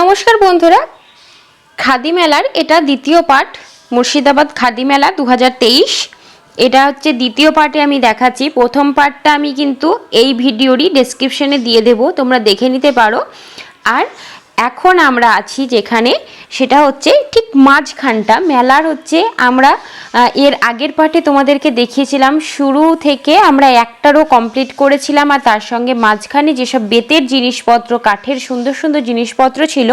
নমস্কার বন্ধুরা, খাদি মেলার এটা দ্বিতীয় পার্ট মুর্শিদাবাদ খাদি মেলা দু হাজার তেইশ। এটা হচ্ছে দ্বিতীয় পার্টে আমি দেখাচ্ছি। প্রথম পার্টটা আমি কিন্তু এই ভিডিওরই ডেসক্রিপশনে দিয়ে দেব, তোমরা দেখে নিতে পারো। আর এখন আমরা আছি যেখানে, সেটা হচ্ছে ঠিক মাঝখানটা। মেলার হচ্ছে আমরা এর আগের পার্টে তোমাদেরকে দেখিয়েছিলাম, শুরু থেকে আমরা একটারও কমপ্লিট করেছিলাম আর তার সঙ্গে মাঝখানে যেসব বেতের জিনিসপত্র, কাঠের সুন্দর সুন্দর জিনিসপত্র ছিল,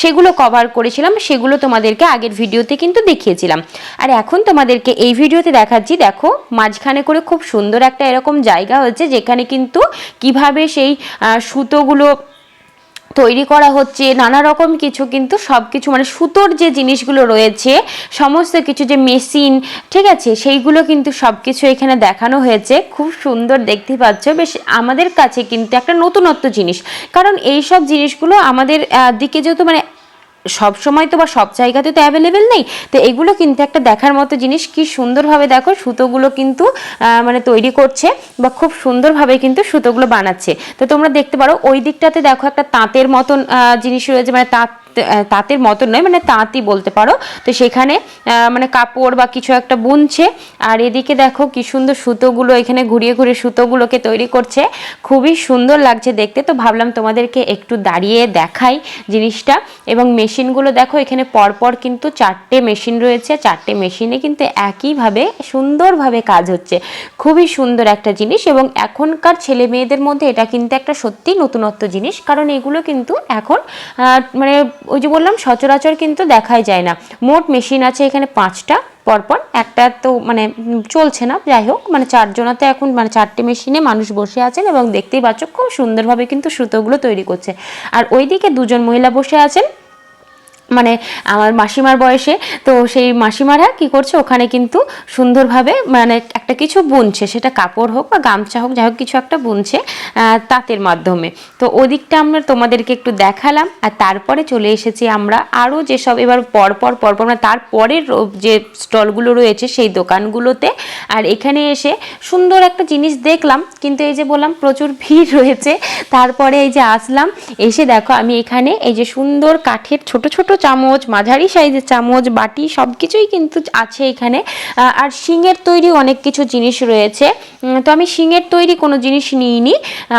সেগুলো কভার করেছিলাম, সেগুলো তোমাদেরকে আগের ভিডিওতে কিন্তু দেখিয়েছিলাম। আর এখন তোমাদেরকে এই ভিডিওতে দেখাচ্ছি, দেখো, মাঝখানে করে খুব সুন্দর একটা এরকম জায়গা হচ্ছে যেখানে কিন্তু কীভাবে সেই সুতোগুলো তৈরি করা হচ্ছে, নানা রকম কিছু কিন্তু সব কিছু মানে সুতোর যে জিনিসগুলো রয়েছে, সমস্ত কিছু যে মেশিন, ঠিক আছে, সেইগুলো কিন্তু সব কিছু এখানে দেখানো হয়েছে। খুব সুন্দর দেখতে পাচ্ছ। বেশ আমাদের কাছে কিন্তু একটা নতুনত্ব জিনিস। কারণ এই সব জিনিসগুলো আমাদের দিকে যেহেতু মানে সব সময় তো বা সব জায়গাতে তো অ্যাভেলেবেল নেই। তো এগুলো কিন্তু একটা দেখার মতো জিনিস। কি সুন্দরভাবে দেখো, সুতোগুলো কিন্তু মানে তৈরি করছে বা খুব সুন্দরভাবে কিন্তু সুতোগুলো বানাচ্ছে। তো তোমরা দেখতে পারো, ওই দিকটাতে দেখো একটা তাঁতের মতন জিনিস রয়েছে মানে তাঁত তাঁতের মতন নয় মানে তাঁতই বলতে পারো। তো সেখানে মানে কাপড় বা কিছু একটা বুনছে। আর এদিকে দেখো কি সুন্দর সুতোগুলো এখানে ঘুরিয়ে ঘুরিয়ে সুতোগুলোকে তৈরি করছে। খুবই সুন্দর লাগছে দেখতে। তো ভাবলাম তোমাদেরকে একটু দাঁড়িয়ে দেখাই জিনিসটা। এবং মেশিনগুলো দেখো, এখানে পরপর কিন্তু চারটে মেশিন রয়েছে। চারটে মেশিনে কিন্তু একইভাবে, সুন্দরভাবে কাজ হচ্ছে। খুবই সুন্দর একটা জিনিস। এবং এখনকার ছেলে মেয়েদের মধ্যে এটা কিন্তু একটা সত্যি নতুনত্ব জিনিস। কারণ এগুলো কিন্তু এখন মানে ওই যে বললাম, সচরাচর কিন্তু দেখাই যায় না। মোট মেশিন আছে এখানে পাঁচটা, পরপর একটা তো মানে চলছে না, যাই হোক। মানে চারজনাতে এখন মানে চারটে মেশিনে মানুষ বসে আছেন এবং দেখতেই পাচ্ছ খুব সুন্দরভাবে কিন্তু সুতোগুলো তৈরি করছে। আর ওইদিকে দুজন মহিলা বসে আছেন। মানে আমার মাসিমার বয়সে, তো সেই মাসিমারা কি করছে, ওখানে কিন্তু সুন্দরভাবে মানে একটা কিছু বুনছে, সেটা কাপড় হোক বা গামছা হোক, যাই হোক কিছু একটা বুনছে তাঁতের মাধ্যমে। তো ওদিকটা আমরা তোমাদেরকে একটু দেখালাম, আর তারপরে চলে এসেছি আমরা আরও যেসব, এবার পরপর পরপর মানে তারপরের যে স্টলগুলো রয়েছে, সেই দোকানগুলোতে, আর এখানে এসে সুন্দর একটা জিনিস দেখলাম, কিন্তু এই যে বললাম প্রচুর ভিড় রয়েছে, তারপরে এই যে আসলাম, এসে দেখো আমি এখানে এই যে সুন্দর কাঠের ছোট ছোট চামচ, মাঝারি সাইজের চামচ, বাটি সব কিছুই কিন্তু আছে এখানে। আর শিঙের তৈরি অনেক কিছু জিনিস রয়েছে। তো আমি শিঙের তৈরি কোনো জিনিস নিইনি।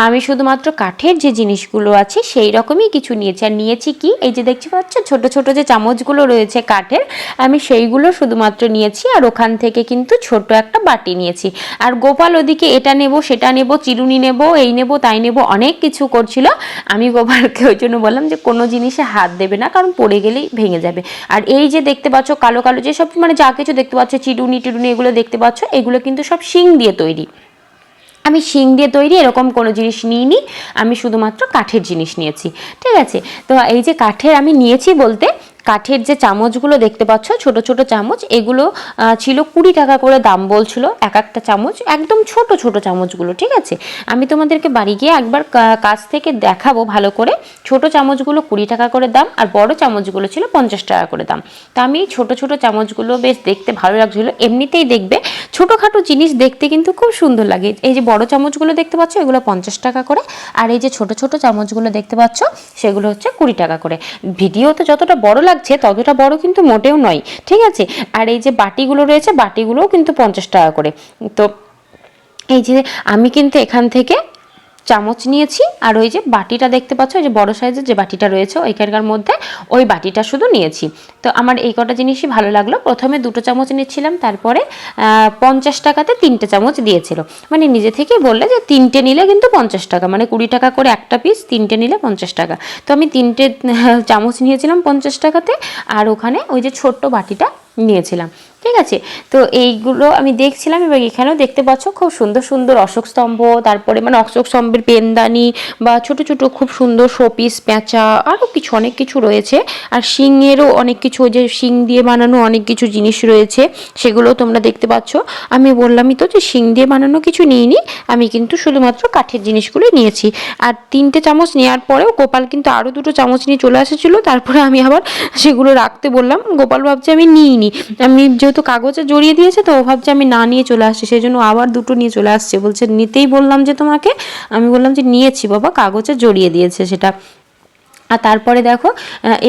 আমি শুধুমাত্র কাঠের যে জিনিসগুলো আছে সেই রকমই কিছু নিয়েছি। আর নিয়েছি কি? এই যে দেখতে পাচ্ছ, ছোট ছোট যে চামচগুলো রয়েছে কাঠের, আমি সেইগুলো শুধুমাত্র নিয়েছি। আর ওখান থেকে কিন্তু ছোট একটা বাটি নিয়েছি। আর গোপাল ওদিকে এটা নেব, সেটা নেব, চিরুনি নেব, এই নেব, তাই নেব, অনেক কিছু করছিল। আমি গোপালকে ওই জন্য বললাম যে কোনো জিনিসে হাত দেবে না, কারণ পড়ে গেলেই ভেঙে যাবে। আর এই যে দেখতে পাচ্ছ কালো কালো যে সব মানে যা কিছু দেখতে পাচ্ছ চিডুনি টিডুনি এগুলো দেখতে পাচ্ছ, এগুলো কিন্তু সব শিং দিয়ে তৈরি। আমি শিং দিয়ে তৈরি, এরকম কোনো জিনিস নিইনি, আমি শুধুমাত্র কাঠের জিনিস নিয়েছি। ঠিক আছে? তো এই যে কাঠের আমি নিয়েছি বলতে কাঠের যে চামচগুলো দেখতে পাচ্ছ, ছোট ছোট চামচ, এগুলো ছিল কুড়ি টাকা করে দাম বলছিল, এক একটা চামচ, একদম ছোট ছোট চামচগুলো, ঠিক আছে? আমি তোমাদেরকে বাড়ি গিয়ে একবার কাছ থেকে দেখাবো ভালো করে। ছোট চামচগুলো কুড়ি টাকা করে দাম, আর বড় চামচগুলো ছিল পঞ্চাশ টাকা করে দাম। তা আমি ছোট ছোট চামচগুলো বেশ দেখতে ভালো লাগছিল। এমনিতেই দেখবে, ছোটোখাটো জিনিস দেখতে কিন্তু খুব সুন্দর লাগে। এই যে বড় চামচগুলো দেখতে পাচ্ছ, এগুলো পঞ্চাশ টাকা করে। আর এই যে ছোট ছোট চামচগুলো দেখতে পাচ্ছ, সেগুলো হচ্ছে কুড়ি টাকা করে। ভিডিওতে যতটা বড় লাগছে, ততটা বড় কিন্তু মোটেও নয়। ঠিক আছে? আর এই যে বাটিগুলো রয়েছে, বাটিগুলোও কিন্তু পঞ্চাশ টাকা করে। তো এই যে আমি কিন্তু এখান থেকে চামচ নিয়েছি, আর ওই যে বাটিটা দেখতে পাচ্ছ, ওই যে বড় সাইজের যে বাটিটা রয়েছে, ওইখানকার মধ্যে ওই বাটিটা শুধু নিয়েছি। তো আমার এই কটা জিনিসই ভালো লাগল। প্রথমে দুটো চামচ নিচ্ছিলাম, তারপরে পঞ্চাশ টাকাতে তিনটে চামচ দিয়েছিল। মানে নিজে থেকেই বললে যে তিনটে নিলে কিন্তু পঞ্চাশ টাকা মানে কুড়ি টাকা করে একটা পিস তিনটে নিলে পঞ্চাশ টাকা। তো আমি তিনটে চামচ নিয়েছিলাম পঞ্চাশ টাকাতে, আর ওখানে ওই যে ছোট্ট বাটিটা নিয়েছিলাম। ঠিক আছে? তো এইগুলো আমি দেখছিলাম এবং এখানেও দেখতে পাচ্ছ খুব সুন্দর সুন্দর অশোক স্তম্ভ, তারপরে মানে অশোক স্তম্ভের পেনদানি বা ছোট ছোট খুব সুন্দর শোপিস পেঁচা আরও কিছু, অনেক কিছু রয়েছে। আর শিংয়েরও অনেক কিছু যে শিং দিয়ে বানানো অনেক কিছু জিনিস রয়েছে, সেগুলো তোমরা দেখতে পাচ্ছ। আমি বললামই তো যে শিং দিয়ে বানানো কিছু নিইনি, আমি কিন্তু শুধুমাত্র কাঠের জিনিসগুলোই নিয়েছি। আর তিনটে চামচ নেওয়ার পরেও গোপাল কিন্তু আরও দুটো চামচ নিয়ে চলে এসেছিল, তারপরে আমি আবার সেগুলো রাখতে বললাম। গোপাল ভাবছে আমি নিইনি। আমি যেহেতু কাগজে জড়িয়ে দিয়েছে, তো ও ভাবছে আমি না নিয়ে চলে আসছি। সেই জন্য আবার দুটো নিয়ে চলে আসছে। বলছে, নিতেই বললাম যে তোমাকে। আমি বললাম যে, নিয়েছি বাবা, কাগজে জড়িয়ে দিয়েছে সেটা। আর তারপরে দেখো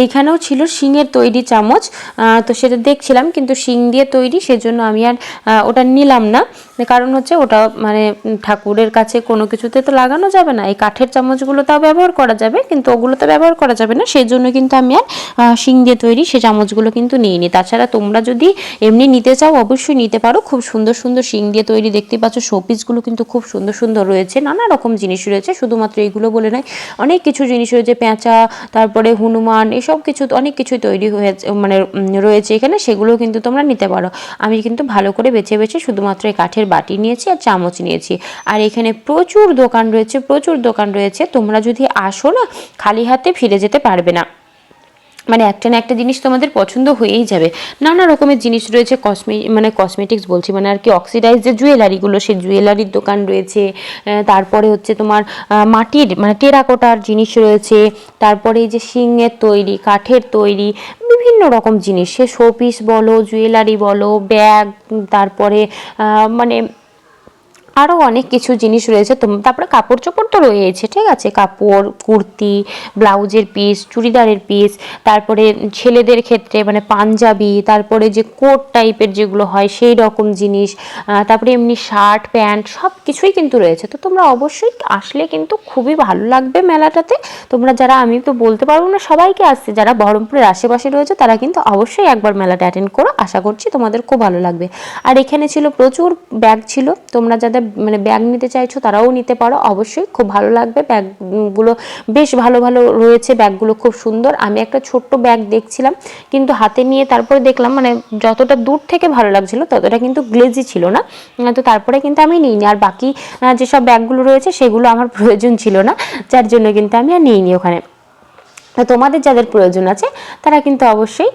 এইখানেও ছিল শিঙের তৈরি চামচ। তো সেটা দেখছিলাম, কিন্তু শিং দিয়ে তৈরি, সেজন্য আমি আর ওটা নিলাম না। কারণ হচ্ছে ওটা মানে ঠাকুরের কাছে কোনো কিছুতে তো লাগানো যাবে না। এই কাঠের চামচগুলো তাও ব্যবহার করা যাবে, কিন্তু ওগুলো তো ব্যবহার করা যাবে না। সেই জন্য কিন্তু আমি আর শিং দিয়ে তৈরি সে চামচগুলো কিন্তু নিইনি। তাছাড়া তোমরা যদি এমনি নিতে চাও, অবশ্যই নিতে পারো। খুব সুন্দর সুন্দর শিং দিয়ে তৈরি দেখতে পাচ্ছ। শোপিসগুলো কিন্তু খুব সুন্দর সুন্দর রয়েছে। নানা রকম জিনিস রয়েছে। শুধুমাত্র এইগুলো বলে নয়, অনেক কিছু জিনিস রয়েছে। পেঁচা তারপরে হনুমান, এসব কিছু, অনেক কিছু তৈরি হয়েছে মানে রয়েছে এখানে, সেগুলো কিন্তু তোমরা নিতে পারো। আমি কিন্তু ভালো করে বেছে বেছে শুধুমাত্র এই কাঠের বাটি নিয়েছি আর চামচ নিয়েছি। আর এখানে প্রচুর দোকান রয়েছে, প্রচুর দোকান রয়েছে, তোমরা যদি আসো না, খালি হাতে ফিরে যেতে পারবে না। মানে একটা না একটা জিনিস তোমাদের পছন্দ হয়েই যাবে। নানা রকমের জিনিস রয়েছে কসমে মানে কসমেটিক্স বলছি মানে আর কি অক্সিডাইজ যে জুয়েলারিগুলো সেই জুয়েলারির দোকান রয়েছে। তারপরে হচ্ছে তোমার মাটির মানে টেরাকোটার জিনিস রয়েছে। তারপরে এই যে শিঙের তৈরি, কাঠের তৈরি, বিভিন্ন রকম জিনিস। সে শোপিস বলো জুয়েলারি বলো ব্যাগ তারপরে মানে আরও অনেক কিছু জিনিস রয়েছে। তোম- তারপরে কাপড় চোপড় তো রয়েছে, ঠিক আছে? কাপড়, কুর্তি, ব্লাউজের পিস চুড়িদারের পিস তারপরে ছেলেদের ক্ষেত্রে মানে পাঞ্জাবি, তারপরে যে কোট টাইপের যেগুলো হয় সেই রকম জিনিস তারপরে এমনি শার্ট, প্যান্ট সব কিছুই কিন্তু রয়েছে। তো তোমরা অবশ্যই আসলে কিন্তু খুবই ভালো লাগবে মেলাটাতে। তোমরা যারা, আমি তো বলতে পারব না সবাইকে আসছে যারা বহরমপুরের আশেপাশে রয়েছে তারা কিন্তু অবশ্যই একবার মেলাটা অ্যাটেন্ড করো। আশা করছি তোমাদের খুব ভালো লাগবে। আর এখানে ছিল প্রচুর ব্যাগ ছিল। তোমরা যাদের মানে ব্যাগ নিতে চাইছো, তারাও নিতে পারো। অবশ্যই খুব ভালো লাগবে। ব্যাগগুলো বেশ ভালো ভালো রয়েছে। ব্যাগগুলো খুব সুন্দর। আমি একটা ছোট্ট ব্যাগ দেখছিলাম, কিন্তু হাতে নিয়ে তারপরে দেখলাম মানে যতটা দূর থেকে ভালো লাগছিল, ততটা কিন্তু গ্লেজি ছিল না। তো তারপরে কিন্তু আমি নিইনি। আর বাকি যেসব ব্যাগগুলো রয়েছে, সেগুলো আমার প্রয়োজন ছিল না। যার জন্য কিন্তু আমি আর নিইনি ওখানে। তোমাদের যাদের প্রয়োজন আছে, তারা কিন্তু অবশ্যই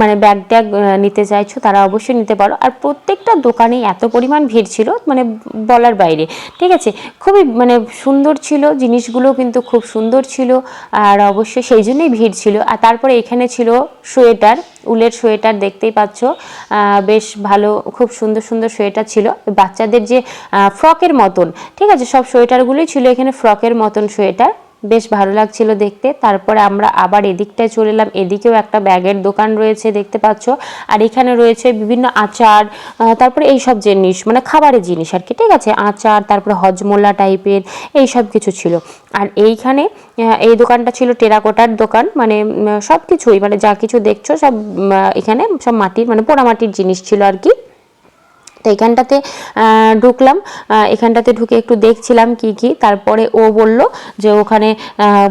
মানে ব্যাগ ট্যাগ নিতে চাইছো, তারা অবশ্যই নিতে পারো। আর প্রত্যেকটা দোকানে এত পরিমাণ ভিড় ছিল মানে বলার বাইরে। ঠিক আছে? খুবই মানে সুন্দর ছিল, জিনিসগুলো কিন্তু খুব সুন্দর ছিল, আর অবশ্যই সেই জন্যই ভিড় ছিল। আর তারপরে এখানে ছিল সোয়েটার, উলের সোয়েটার দেখতেই পাচ্ছ বেশ ভালো, খুব সুন্দর সুন্দর সোয়েটার ছিল। বাচ্চাদের যে ফ্রকের মতন, ঠিক আছে? সব সোয়েটারগুলোই ছিল এখানে ফ্রকের মতন সোয়েটার। বেশ ভালো লাগছিল দেখতে। তারপরে আমরা আবার এদিকটায় চলে এলাম। এদিকেও একটা ব্যাগের দোকান রয়েছে, দেখতে পাচ্ছ। আর এখানে রয়েছে বিভিন্ন আচার তারপরে এই সব জিনিস মানে খাবারের জিনিস আর কি, ঠিক আছে? আচার, তারপরে হজমোলা টাইপের এই সব কিছু ছিল। আর এইখানে এই দোকানটা ছিল টেরাকোটার দোকান মানে সব কিছুই মানে যা কিছু দেখছ সব এখানে সব মাটির মানে পোড়ামাটির জিনিস ছিল আর কি। তো এখানটাতে ঢুকলাম। এখানটাতে ঢুকে একটু দেখছিলাম কি কি। তারপরে ও বলল যে ওখানে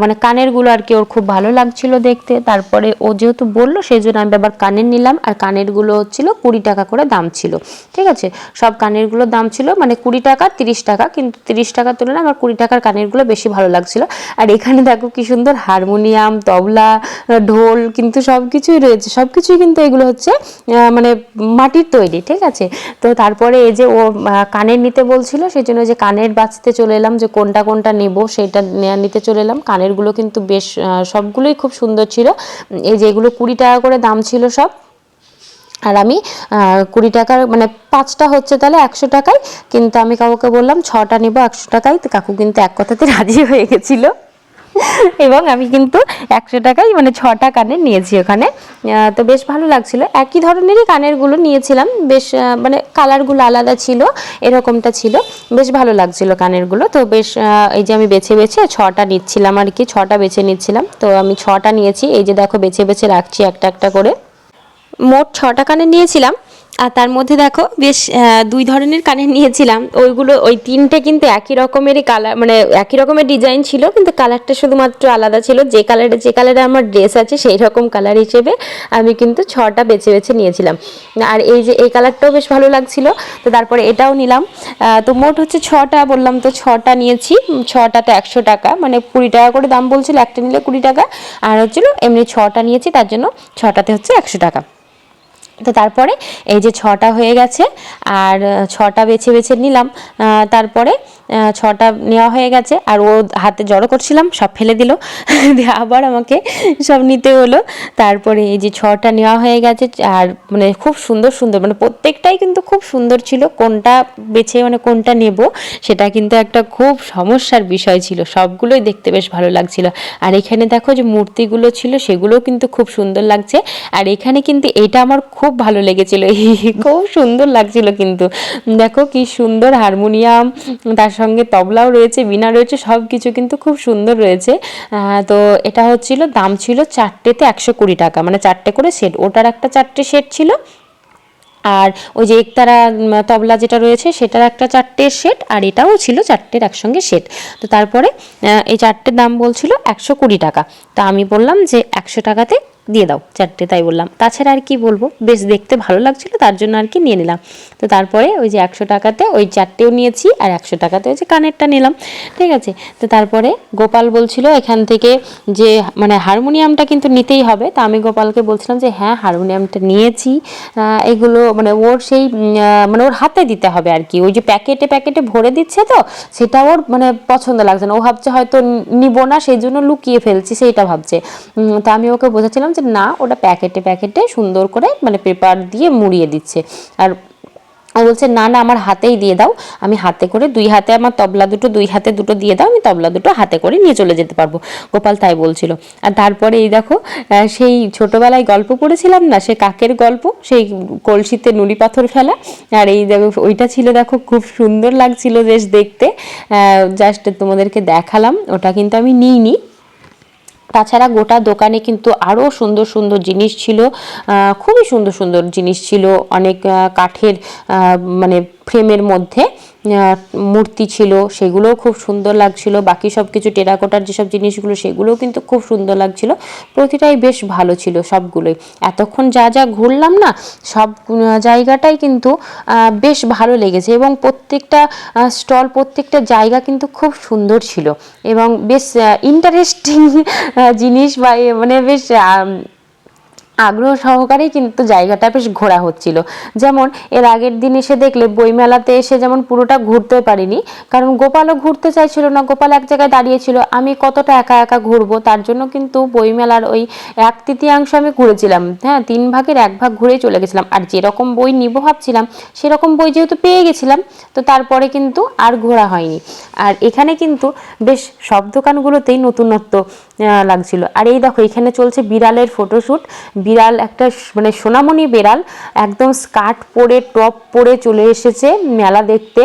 মানে কানেরগুলো আর কি ওর খুব ভালো লাগছিল দেখতে। তারপরে ও যেহেতু বলল সেই জন্য আমি আবার কানের নিলাম। আর কানেরগুলো হচ্ছিল কুড়ি টাকা করে দাম ছিল। ঠিক আছে? সব কানেরগুলোর দাম ছিল মানে কুড়ি টাকা, তিরিশ টাকা। কিন্তু তিরিশ টাকার তুলনায় আমার কুড়ি টাকার কানেরগুলো বেশি ভালো লাগছিল। আর এখানে দেখো কি সুন্দর হারমোনিয়াম, তবলা, ঢোল কিন্তু সব কিছুই রয়েছে। সব কিছুই কিন্তু এগুলো হচ্ছে মানে মাটির তৈরি। ঠিক আছে? তো তারপরে এই যে ও কানের নিতে বলছিল সেই জন্য যে কানের বাঁচতে চলে এলাম, যে কোনটা কোনটা নেব সেটা নিতে চলে এলাম। কানেরগুলো কিন্তু বেশ সবগুলোই খুব সুন্দর ছিল। এই যে এগুলো কুড়ি টাকা করে দাম ছিল সব। আর আমি কুড়ি টাকার মানে পাঁচটা হচ্ছে তাহলে একশো টাকায়, কিন্তু আমি কাউকে বললাম, ছটা নেব একশো টাকায়। তো কাকু কিন্তু এক কথাতে রাজি হয়ে গেছিল। এবং আমি কিন্তু একশো টাকায় মানে ছটা কানের নিয়েছি ওখানে। তো বেশ ভালো লাগছিল। একই ধরনেরই কানেরগুলো নিয়েছিলাম। বেশ মানে কালারগুলো আলাদা ছিল, এরকমটা ছিল। বেশ ভালো লাগছিল কানেরগুলো। তো বেশ এই যে আমি বেছে বেছে ছটা নিচ্ছিলাম আর কি, ছটা বেছে নিচ্ছিলাম। তো আমি ছটা নিয়েছি। এই যে দেখো বেছে বেছে রাখছি একটা একটা করে। মোট ছটা কানের নিয়েছিলাম। আর তার মধ্যে দেখো বেশ দুই ধরনের কানের নিয়েছিলাম। ওইগুলো, ওই তিনটে কিন্তু একই রকমেরই কালার মানে একই রকমের ডিজাইন ছিল, কিন্তু কালারটা শুধুমাত্র আলাদা ছিল। যে কালারে যে কালারে আমার ড্রেস আছে, সেই রকম কালার হিসেবে আমি কিন্তু ছটা বেছে বেছে নিয়েছিলাম। আর এই যে, এই কালারটাও বেশ ভালো লাগছিল। তো তারপরে এটাও নিলাম। তো মোট হচ্ছে ছটা, বললাম তো ছটা নিয়েছি। ছটাতে একশো টাকা মানে কুড়ি টাকা করে দাম বলছিল, একটা নিলে কুড়ি টাকা। আর হচ্ছিল, এমনি ছটা নিয়েছি, তার জন্য ছটাতে হচ্ছে একশো টাকা। তো তারপরে এই যে ছটা হয়ে গেছে আর ছটা বেছে বেছে নিলাম। তারপরে ছটা নেওয়া হয়ে গেছে আর ও হাতে জড়ো করছিলাম, সব ফেলে দিল। দিয়ে আবার আমাকে সব নিতে হলো। তারপরে এই যে ছটা নেওয়া হয়ে গেছে, আর মানে খুব সুন্দর সুন্দর মানে প্রত্যেকটাই কিন্তু খুব সুন্দর ছিল। কোনটা বেছে মানে কোনটা নেব, সেটা কিন্তু একটা খুব সমস্যার বিষয় ছিল। সবগুলোই দেখতে বেশ ভালো লাগছিল। আর এখানে দেখো যে মূর্তিগুলো ছিল, সেগুলোও কিন্তু খুব সুন্দর লাগছে। আর এখানে কিন্তু এটা আমার খুব ভালো লেগেছিল। খুব সুন্দর লাগছিল কিন্তু। দেখো কি সুন্দর হারমোনিয়াম, তার সঙ্গে তবলাও রয়েছে, বিনা রয়েছে সব কিছু কিন্তু খুব সুন্দর রয়েছে। তো এটা হচ্ছিল, দাম ছিল চারটেতে একশো কুড়ি টাকা মানে চারটে করে সেট। ওটার একটা চারটে সেট ছিল। আর ওই যে একতারা তবলা যেটা রয়েছে, সেটার একটা চারটের সেট, আর এটাও ছিল চারটের একসঙ্গে সেট। তো তারপরে এই চারটের দাম বলছিল একশো কুড়ি টাকা। তা আমি বললাম যে একশো টাকাতে দিয়ে দাও চারটে, তাই বললাম। তাছাড়া আর কি বলব? বেশ দেখতে ভালো লাগছিল, তার জন্য আর কি নিয়ে নিলাম। তো তারপরে ওই যে একশো টাকাতে ওই চারটেও নিয়েছি, আর একশো টাকাতে ওই যে কানেরটা নিলাম, ঠিক আছে? তো তারপরে গোপাল বলছিল এখান থেকে যে মানে হারমোনিয়ামটা কিন্তু নিতেই হবে। তা আমি গোপালকে বলছিলাম যে হ্যাঁ হারমোনিয়ামটা নিয়েছি। এগুলো মানে ওর সেই মানে ওর হাতে দিতে হবে আর কি। ওই যে প্যাকেটে প্যাকেটে ভরে দিচ্ছে তো, সেটা ওর মানে পছন্দ লাগছে না। ও ভাবছে হয়তো নিব না, সেই জন্য লুকিয়ে ফেলছি, সেইটা ভাবছে। তা আমি ওকে বোঝাচ্ছিলাম যে না, ওটা প্যাকেটে প্যাকেটে সুন্দর করে মানে পেপার দিয়ে মুড়িয়ে দিচ্ছে। আর ও বলছে, না না, আমার হাতেই দিয়ে দাও। আমি হাতে করে দুই হাতে আমার তবলা দুটো, দুই হাতে দুটো দিয়ে দাও, আমি তবলা দুটো হাতে করে নিয়ে চলে যেতে পারব। গোপাল তাই বলছিল। আর তারপরে এই দেখো সেই ছোটবেলায় গল্প পড়েছিলাম না, সে কাকের গল্প, সেই কলসিতে নুড়ি পাথর ফেলা। আর এই দেখো, ওইটা ছিল দেখো, খুব সুন্দর লাগছিল বেশ দেখতে। জাস্ট তোমাদেরকে দেখালাম, ওটা কিন্তু আমি নিইনি। তাছাড়া গোটা দোকানে কিন্তু আরও সুন্দর সুন্দর জিনিস ছিল খুবই সুন্দর সুন্দর জিনিস ছিল, অনেক কাঠের মানে ফ্রেমের মধ্যে মূর্তি ছিল, সেগুলোও খুব সুন্দর লাগছিল। বাকি সব কিছু টেরাকোটার যেসব জিনিসগুলো, সেগুলোও কিন্তু খুব সুন্দর লাগছিল। প্রতিটাই বেশ ভালো ছিল সবগুলোই। এতক্ষণ যা যা ঘুরলাম না, সব জায়গাটাই কিন্তু বেশ ভালো লেগেছে এবং প্রত্যেকটা স্টল, প্রত্যেকটা জায়গা কিন্তু খুব সুন্দর ছিল। এবং বেশ ইন্টারেস্টিং জিনিস বা মানে বেশ আগ্রহ সহকারেই কিন্তু জায়গাটা বেশ ঘোরা হচ্ছিল। যেমন এর আগের দিন এসে দেখলে বইমেলাতে এসে যেমন পুরোটা ঘুরতে পারিনি, কারণ গোপালও ঘুরতে চাইছিল না, গোপাল এক জায়গায় দাঁড়িয়েছিল আমি কতটা একা একা ঘুরবো, তার জন্য কিন্তু বইমেলার ওই এক তৃতীয়াংশ আমি ঘুরেছিলাম। হ্যাঁ তিন ভাগের এক ভাগ ঘুরেই চলে গেছিলাম। আর যেরকম বই নিব ভাবছিলাম, সেরকম বই যেহেতু পেয়ে গেছিলাম, তো তারপরে কিন্তু আর ঘোরা হয়নি। আর এখানে কিন্তু বেশ সব দোকানগুলোতেই নতুনত্ব লাগছিল। আর এই দেখো, এখানে চলছে বিড়ালের ফটোশ্যুট বিড়াল, একটা মানে সোনামণি বিড়াল, একদম স্কার্ট পরে, টপ পরে চলে এসেছে মেলা দেখতে।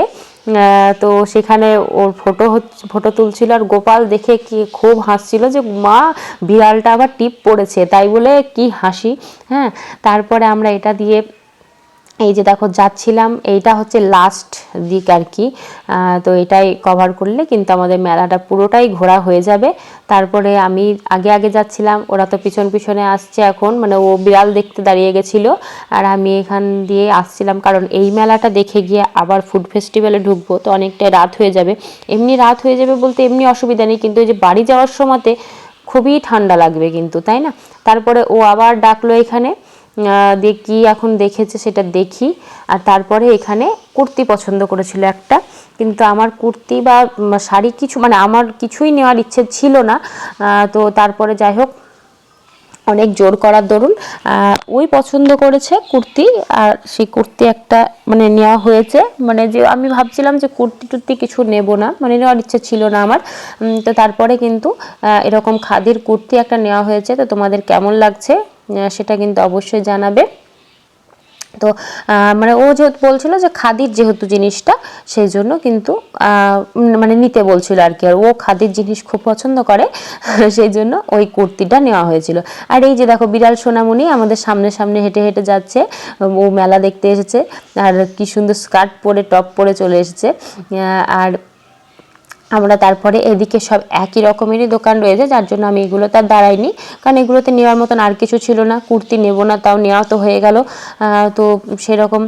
তো সেখানে ওর ফটো হচ্ছে ফটো তুলছিল আর গোপাল দেখে কি খুব হাসছিল যে, মা, বিড়ালটা আবার টিপ পড়েছে। তাই বলে, কি হাসি। হ্যাঁ তারপরে আমরা এটা দিয়ে এই যে দেখো যাচ্ছিলাম, এইটা হচ্ছে লাস্ট দিক আর কি। তো এটাই কভার করলে কিন্তু আমাদের মেলাটা পুরোটাই ঘোরা হয়ে যাবে। তারপরে আমি আগে আগে যাচ্ছিলাম, ওরা তো পিছন পিছনে আসছে এখন মানে ও বিড়াল দেখতে দাঁড়িয়ে গেছিল। আর আমি এখান দিয়ে আসছিলাম, কারণ এই মেলাটা দেখে গিয়ে আবার ফুড ফেস্টিভ্যালে ঢুকবো, তো অনেকটাই রাত হয়ে যাবে। এমনি রাত হয়ে যাবে বলতে এমনি অসুবিধা নেই, কিন্তু এই যে বাড়ি যাওয়ার সময়তে খুবই ঠান্ডা লাগবে কিন্তু, তাই না? তারপরে ও আবার ডাকলো এখানে। কি এখন দেখেছে সেটা দেখি। আর তারপরে এখানে কুর্তি পছন্দ করেছিল একটা। কিন্তু আমার কুর্তি বা শাড়ি কিছু মানে আমার কিছুই নেওয়ার ইচ্ছে ছিল না। তো তারপরে যাই হোক, অনেক জোর করার দরুন ওই পছন্দ করেছে কুর্তি। আর সেই কুর্তি একটা মানে নেওয়া হয়েছে। মানে যে আমি ভাবছিলাম যে কুর্তি টুর্তি কিছু নেব না মানে নেওয়ার ইচ্ছে ছিল না আমার। তো তারপরে কিন্তু এরকম খাদির কুর্তি একটা নেওয়া হয়েছে। তো তোমাদের কেমন লাগছে? সেটা কিন্তু অবশ্যই জানাবে। তো মানে ও যেহেতু বলছিল যে খাদির যেহেতু জিনিসটা, সেই জন্য কিন্তু মানে নিতে বলছিল আর কি। আর ও খাদির জিনিস খুব পছন্দ করে, সেই জন্য ওই কুর্তিটা নেওয়া হয়েছিল। আর এই যে দেখো, বিড়াল সোনামণি আমাদের সামনে সামনে হেঁটে হেঁটে যাচ্ছে। ও মেলা দেখতে এসেছে, আর কি সুন্দর স্কার্ট পরে, টপ পরে চলে এসেছে। আর আমরা তারপরে এদিকে সব একই রকমেরই দোকান রয়েছে, যার জন্য আমি এগুলো তার দাঁড়াইনি। কারণ এগুলোতে নেওয়ার মতন আর কিছু ছিল না, কুর্তি নেব না, তাও নেওয়া তো হয়ে গেল। তো সেরকম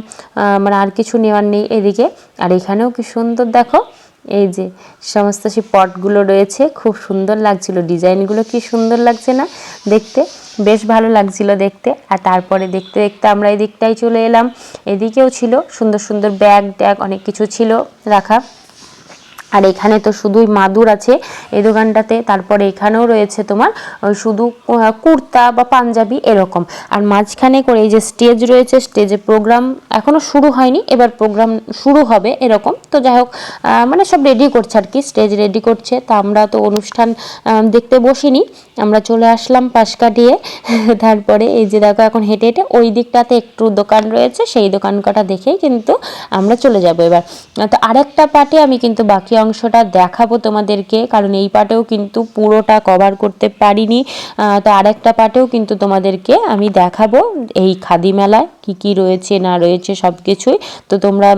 মানে আর কিছু নেওয়ার নেই এদিকে। আর এখানেও কি সুন্দর দেখো, এই যে সমস্ত সেই পটগুলো রয়েছে, খুব সুন্দর লাগছিল। ডিজাইনগুলো কি সুন্দর লাগছে না দেখতে? বেশ ভালো লাগছিল দেখতে। আর তারপরে দেখতে দেখতে আমরা এই দিকটাই চলে এলাম। এদিকেও ছিল সুন্দর সুন্দর ব্যাগ ট্যাগ অনেক কিছু ছিল রাখা। আর এখানে তো শুধুই মাদুর আছে এই দোকানটাতে, তারপরে এখানেও রয়েছে তোমার শুধু কুর্তা বা পাঞ্জাবি এরকম। আর মাঝখানে করে এই যে স্টেজ রয়েছে, স্টেজে প্রোগ্রাম এখনও শুরু হয়নি, এবার প্রোগ্রাম শুরু হবে এরকম। তো যাই হোক মানে সব রেডি করছে আর কি স্টেজ রেডি করছে। তা আমরা তো অনুষ্ঠান দেখতে বসিনি। আমরা চলে আসলাম পাশ কাটিয়ে তারপরে এই যে দেখো এখন হেঁটে হেঁটে ওই দিকটাতে একটু দোকান রয়েছে, সেই দোকান কটা দেখেই কিন্তু আমরা চলে যাব এবার। তো আরেকটা পার্টে আমি কিন্তু বাকি অংশটা দেখাবো তোমাদেরকে, কারণ এই পার্টেও কিন্তু পুরোটা কভার করতে পারিনি। তো আরেকটা পার্টেও কিন্তু তোমাদেরকে আমি দেখাবো এই খাদি মেলায় কি কি রয়েছে, না রয়েছে সব কিছুই তো তোমরা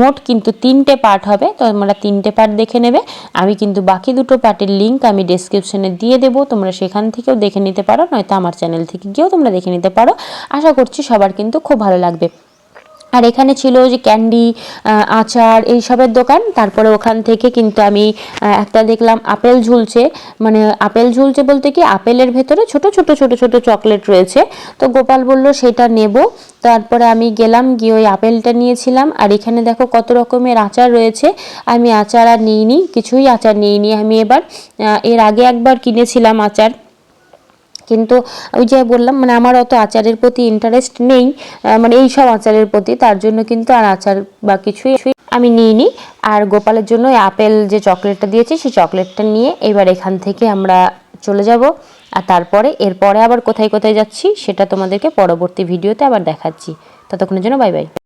মোট কিন্তু তিনটে পার্ট হবে তো তোমরা তিনটে পার্ট দেখে নেবে। আমি কিন্তু বাকি দুটো পার্টের লিঙ্ক আমি ডেসক্রিপশনে দিয়ে দেবো, তোমরা সেখান থেকেও দেখে নিতে পারো, নয়তো আমার চ্যানেল থেকে গিয়েও তোমরা দেখে নিতে পারো। আশা করছি সবার কিন্তু খুব ভালো লাগবে। আর এখানে ছিল যে ক্যান্ডি আচার এইসবের দোকান। তারপরে ওখান থেকে কিন্তু আমি একটা দেখলাম আপেল ঝুলছে। মানে আপেল ঝুলছে বলতে কি, আপেলের ভেতরে ছোট ছোট ছোট ছোট চকলেট রয়েছে। তো গোপাল বলল, সেটা নেব। তারপরে আমি গেলাম, গিয়ে ওই আপেলটা নিয়েছিলাম। আর এখানে দেখো কত রকমের আচার রয়েছে। আমি আচার আর নিইনি, কিছুই আচার নিইনি। আমি এবার এর আগে একবার কিনেছিলাম আচার। কিন্তু ওই যে বললাম মানে আমার অত আচারের প্রতি ইন্টারেস্ট নেই মানে এই সব আচারের প্রতি, তার জন্য কিন্তু আর আচার বা কিছুই আমি নিইনি। আর গোপালের জন্য আপেল যে চকলেটটা দিয়েছি, সেই চকলেটটা নিয়ে এবার এখান থেকে আমরা চলে যাব। আর তারপরে, এরপরে আবার কোথায় কোথায় যাচ্ছি, সেটা তোমাদেরকে পরবর্তী ভিডিওতে আবার দেখাচ্ছি। ততক্ষণের জন্য বাই বাই